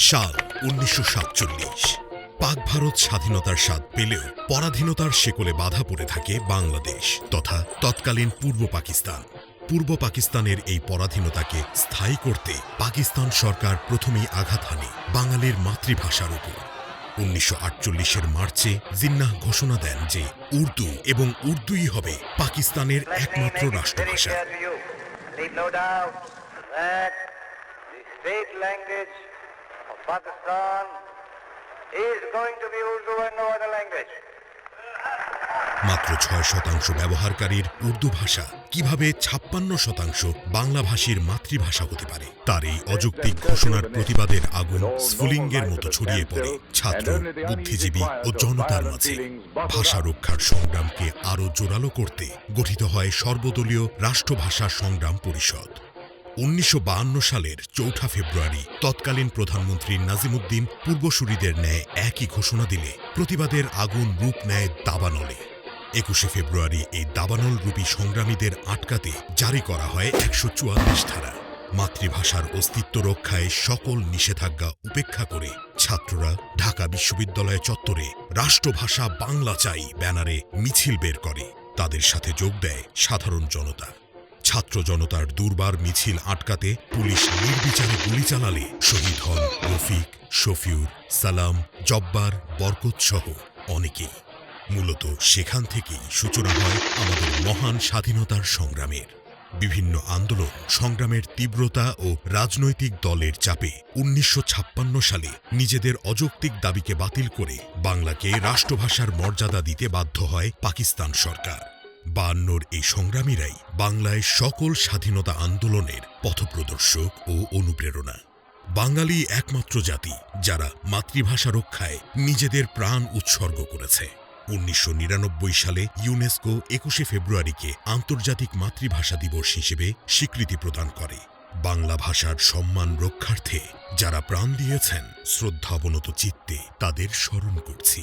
সাল উনিশশো সাতচল্লিশ পাক ভারত স্বাধীনতার স্বাদ পেলেও পরাধীনতার শেকলে বাধা পড়ে থাকে বাংলাদেশ তথা তৎকালীন পূর্ব পাকিস্তান পূর্ব পাকিস্তানের এই পরাধীনতাকে স্থায়ী করতে পাকিস্তান সরকার প্রথমেই আঘাত হানে বাঙালির মাতৃভাষার উপর উনিশশো আটচল্লিশের মার্চে জিন্নাহ ঘোষণা দেন যে উর্দু এবং উর্দুই হবে পাকিস্তানের একমাত্র রাষ্ট্রভাষা Pakistan is going to be Urdu and no other language. মাত্র ছয় শতাংশ ব্যবহারকারীর উর্দু ভাষা কীভাবে ছাপ্পান্ন শতাংশ বাংলাভাষীর মাতৃভাষা হতে পারে, তার এই অযৌক্তিক ঘোষণার প্রতিবাদের আগুন স্ফুলিঙ্গের মতো ছড়িয়ে পড়ে ছাত্র, বুদ্ধিজীবী ও জনতার মাঝে ভাষা রক্ষার সংগ্রামকে আরও জোরালো করতে গঠিত হয় সর্বদলীয় রাষ্ট্রভাষা সংগ্রাম পরিষদ উনিশশো সালের চৌঠা ফেব্রুয়ারি তৎকালীন প্রধানমন্ত্রী নাজিমুদ্দিন পূর্বসূরিদের ন্যায় একই ঘোষণা দিলে প্রতিবাদের আগুন রূপ নেয় দাবানলে। একুশে ফেব্রুয়ারি এই দাবানল রূপী সংগ্রামীদের আটকাতে জারি করা হয় একশো চুয়াল্লিশ ধারা। মাতৃভাষার অস্তিত্ব রক্ষায় সকল নিষেধাজ্ঞা উপেক্ষা করে ছাত্ররা ঢাকা বিশ্ববিদ্যালয় চত্বরে রাষ্ট্রভাষা বাংলা চাই ব্যানারে মিছিল বের করে। তাদের সাথে যোগ দেয় সাধারণ জনতা। ছাত্র জনতার দুর্বার মিছিল আটকাতে পুলিশ নির্বিচারে গুলি চালালে শহীদ হন রফিক, শফিউর, সালাম, জব্বার, বরকত সহ অনেকেই। মূলত সেখান থেকেই সূচনা হয় আমাদের মহান স্বাধীনতার সংগ্রামের। বিভিন্ন আন্দোলন সংগ্রামের তীব্রতা ও রাজনৈতিক দলের চাপে উনিশশো ছাপ্পান্ন সালে নিজেদের অযৌক্তিক দাবিকে বাতিল করে বাংলাকে রাষ্ট্রভাষার মর্যাদা দিতে বাধ্য হয় পাকিস্তান সরকার। বায়ান্নর এই সংগ্রামীরাই বাংলায় সকল স্বাধীনতা আন্দোলনের পথপ্রদর্শক ও অনুপ্রেরণা। বাঙালি একমাত্র জাতি যারা মাতৃভাষা রক্ষায় নিজেদের প্রাণ উৎসর্গ করেছে। উনিশশো নিরানব্বই সালে ইউনেস্কো একুশে ফেব্রুয়ারিকে আন্তর্জাতিক মাতৃভাষা দিবস হিসেবে স্বীকৃতি প্রদান করে। বাংলা ভাষার সম্মান রক্ষার্থে যারা প্রাণ দিয়েছেন, শ্রদ্ধাবনত চিত্তে তাদের স্মরণ করছি।